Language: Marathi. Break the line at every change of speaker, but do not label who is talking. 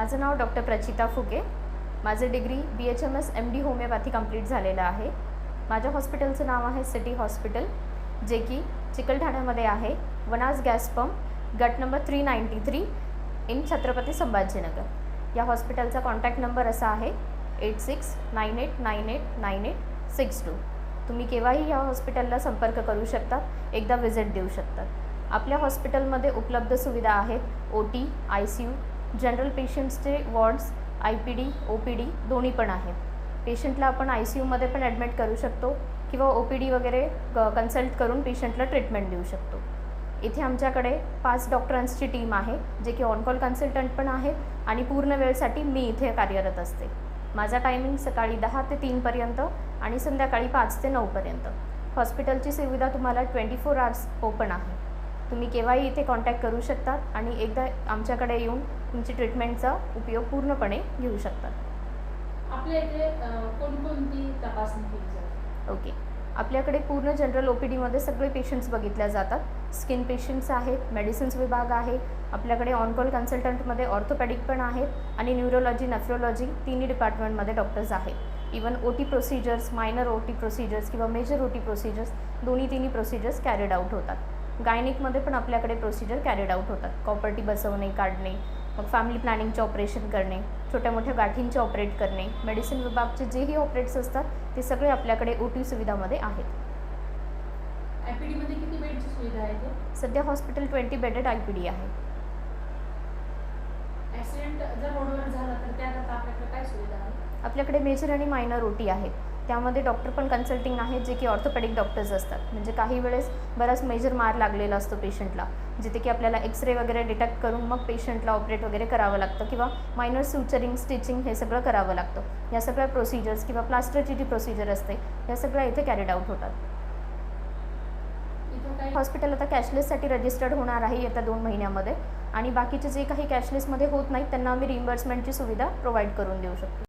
माझं नाव डॉक्टर प्रचिता फुके. माझं degree B H M S M D homoeopathy complete झालेलं आहे. माझ्या हॉस्पिटलचं नाव आहे सिटी हॉस्पिटल जे की चिकलठाण्यामध्ये आहे. वनाज गॅस पंप गट number three ninety three in Chhatrapati Sambhajinagar. या हॉस्पिटलचा कॉन्टॅक्ट नंबर असा आहे eight six nine eight nine eight nine eight six two तुम्ही केव्हाही या हॉस्पिटलला संपर्क करू शकता एकदा व्हिजिट देऊ शकतात आपल्या हॉस्पिटलमध्ये उपलब्ध सुविधा आहेत O T I C U general पेशंट्सचे wards I P D O P D दोन्ही पण आहेत. पेशंटला आपण आय सी यूमध्ये पण ॲडमिट करू शकतो किंवा ओ पी डी वगैरे कन्सल्ट करून पेशंटला ट्रीटमेंट देऊ शकतो. इथे आमच्याकडे पाच डॉक्टरांची टीम आहे जे की ऑन कॉल कन्सल्टंट पण आहेत आणि पूर्ण वेळसाठी मी इथे कार्यरत असते. माझा टायमिंग सकाळी दहा ते तीनपर्यंत आणि संध्याकाळी पाच ते नऊपर्यंत हॉस्पिटलची सुविधा तुम्हाला ट्वेंटी फोर आवर्स ओपन आहे. तुम्ही केव्हाही इथे कॉन्टॅक्ट करू शकतात आणि एकदा आमच्याकडे येऊन तुमची ट्रीटमेंटचा उपयोग पूर्णपणे घेऊ शकतात.
आपल्या इथे कोणकोणती तपासणी केली जाते?
ओके. आपल्याकडे पूर्ण जनरल ओ पी डीमध्ये सगळे पेशंट्स बघितल्या जातात. स्किन पेशंट्स आहेत मेडिसिन्स विभाग आहे आपल्याकडे ऑन कॉल कन्सल्टंटमध्ये ऑर्थोपॅडिक पण आहेत आणि न्यूरोलॉजी नेफ्रोलॉजी तिन्ही डिपार्टमेंटमध्ये डॉक्टर्स आहेत. Even O T procedures minor O T procedures किंवा मेजर ओ टी प्रोसिजर्स दोन्ही तिन्ही प्रोसिजर्स कॅरिड आउट होतात. गायनिकमध्ये पण आपल्याकडे प्रोसिजर कॅरिड आउट होतात. कॉपर्टी बसवणे काढणे मग फॅमिली प्लॅनिंगचे ऑपरेशन करणे छोट्या मोठ्या गाठींचे ऑपरेट करणे मेडिसिन विभागचे जेही ऑपरेट्स असतात ते सगळे आपल्याकडे ओ टी सुविधामध्ये आहेत.
आयपीडी मध्ये किती बेडची सुविधा आहे
सध्या hospital twenty bedded I P D आहे.
ॲक्सिडेंट जर रोडवर झाला तर त्याकरता आपल्याकडे काय सुविधा आहे?
आपल्याकडे मेजर आणि मायनर ओ टी आहेत. त्यामध्ये डॉक्टर पण कन्सल्टिंग आहेत जे की ऑर्थोपॅडिक डॉक्टर्स असतात. म्हणजे काही वेळेस बराच मेजर मार लागलेला असतो पेशंटला जिथे की आपल्याला एक्सरे वगैरे डिटेक्ट करून मग पेशंटला ऑपरेट वगैरे करावं लागतं किंवा मायनर सुचरिंग स्टिचिंग हे सगळं करावं लागतं. या सगळ्या प्रोसिजर्स किंवा प्लास्टरची जी प्रोसिजर असते या सगळ्या इथे कॅरिड आउट होतात. हॉस्पिटल आता कॅशलेससाठी रजिस्टर्ड होणार आहे येत्या दोन महिन्यामध्ये. आणि बाकीचे जे काही कॅशलेसमध्ये होत नाहीत त्यांना आम्ही रिइम्बर्समेंटची सुविधा प्रोव्हाइड करून देऊ शकतो.